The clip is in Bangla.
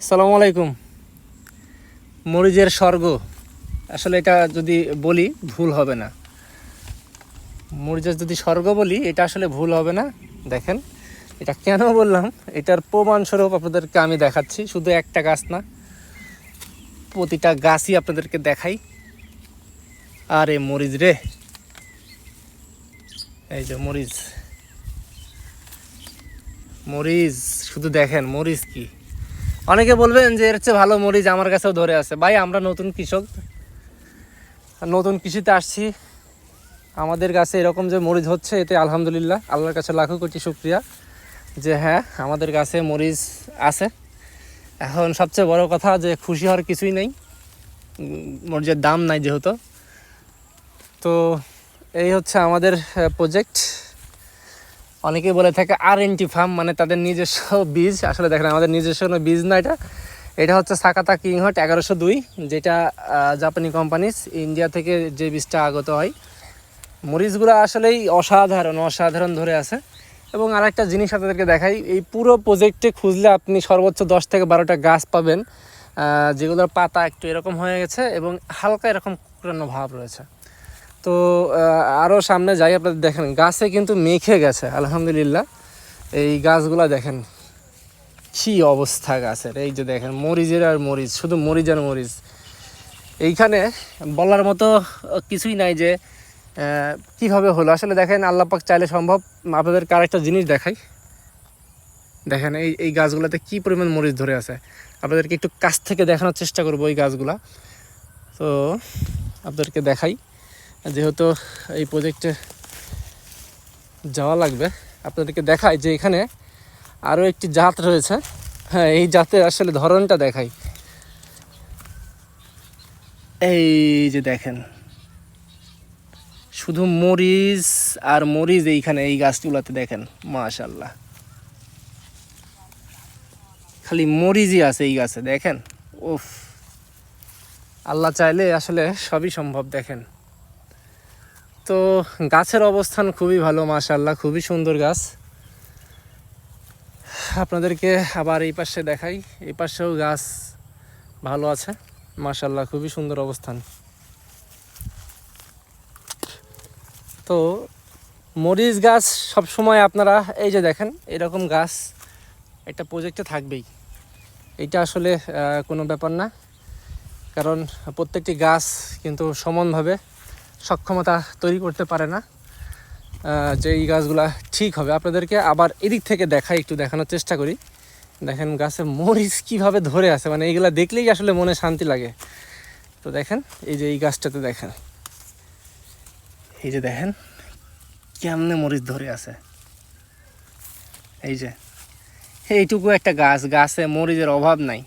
আসসালামু আলাইকুম। মরিচের স্বর্গ। আসলে এটা যদি বলি, ভুল হবে না। মরিচের যদি স্বর্গ বলি, এটা আসলে ভুল হবে না। দেখেন, এটা কেন বললাম? এটার প্রমাণস্বরূপ আপনাদেরকে আমি দেখাচ্ছি। শুধু একটা গাছ না, প্রতিটা গাছই আপনাদেরকে দেখাই। আরে মরিচ রে। এই যে মরিচ। মরিচ, শুধু দেখেন মরিচ কি। অনেকে বলবেন যে এর চেয়ে ভালো মরিচ আমার কাছেও ধরে আছে। ভাই, আমরা নতুন কৃষক। নতুন কৃষিতে আসছি। আমাদের কাছে এরকম যে মরিচ হচ্ছে, এতে আলহামদুলিল্লাহ, আল্লাহর কাছে লাখো কোটি শুক্রিয়া যে হ্যাঁ আমাদের কাছে মরিচ আছে। এখন সবচেয়ে বড় কথা যে খুশি হওয়ার কিছুই নেই। মরিচের দাম নাই যেহেতু। তো এই হচ্ছে আমাদের প্রজেক্ট অনেকে বলে থাকে আর এনটি ফার্ম মানে তাদের নিজস্ব বীজ। আসলে দেখেন, আমাদের নিজস্ব কোনো বীজ না এটা। এটা হচ্ছে সাকাতা কিংহট এগারোশো দুই, যেটা জাপানি কোম্পানিস ইন্ডিয়া থেকে যে বীজটা আগত হয়। মরিচগুলো আসলেই অসাধারণ অসাধারণ ধরে আছে। এবং আরেকটা জিনিস আপনাদেরকে দেখাই, এই পুরো প্রজেক্টে খুঁজলে আপনি সর্বোচ্চ দশ থেকে বারোটা গাছ পাবেন। যেগুলোর পাতা একটু এরকম হয়ে গেছে এবং হালকা এরকম কুকরানো ভাব রয়েছে। তো আরও সামনে যাই আপনাদের দেখেন, গাছে কিন্তু মেখে গেছে, আলহামদুলিল্লাহ। এই গাছগুলা দেখেন, কি অবস্থা গাছের। এই যে দেখেন, মরিচের আর মরিচ, শুধু মরিচ আর মরিচ। এইখানে বলার মতো কিছুই নাই যে কীভাবে হলো। আসলে দেখেন আল্লাপাক চাইলে সম্ভব। আপনাদেরকে আরেকটা জিনিস দেখাই। দেখেন, এই এই গাছগুলোতে কি পরিমাণ মরিচ ধরে আছে। আপনাদেরকে একটু কাছ থেকে দেখানোর চেষ্টা করব এই গাছগুলা। তো, আপনাদেরকে দেখাই। যেহেতু এই প্রজেক্টে যাওয়া লাগবে, আপনাদেরকে দেখাই যে এখানে আরও একটি জাত রয়েছে। হ্যাঁ এই জাতের আসলে ধরনটা দেখাই। এই যে দেখেন, শুধু মরিচ আর মরিচ এইখানে, এই গাছগুলোতে দেখেন মাশাল্লাহ খালি মরিচই আছে এই গাছে, দেখেন? উফ। আল্লাহ চাইলে আসলে সবই সম্ভব, দেখেন। তো গাছের অবস্থান খুবই ভালো মাশাল্লাহ খুবই সুন্দর গাছ। আপনাদেরকে আবার এই পাশে দেখাই। এই পাশেও গাছ ভালো আছে মাশাল্লাহ খুবই সুন্দর অবস্থান। তো মরিচ গাছ সব সময় আপনারা এই যে দেখেন, এরকম গাছ একটা প্রজেক্টে থাকবেই। এটা আসলে কোনো ব্যাপার না। কারণ প্রত্যেকটি গাছ কিন্তু সমানভাবে সক্ষমতা তৈরি করতে পারে না। যে এই গাছগুলা ঠিক হবে। আপনাদেরকে আবার এদিক থেকে দেখাই, একটু দেখানোর চেষ্টা করি। দেখেন গাছে মরিচ কীভাবে ধরে আছে মানে এইগুলা দেখলেই আসলে মনে শান্তি লাগে। তো দেখেন, এই যে এই গাছটাতে দেখেন। এই যে দেখেন, কেমনে মরিচ ধরে আছে। এই যে, এইটুকু একটা গাছ, গাছে মরিচের অভাব নাই।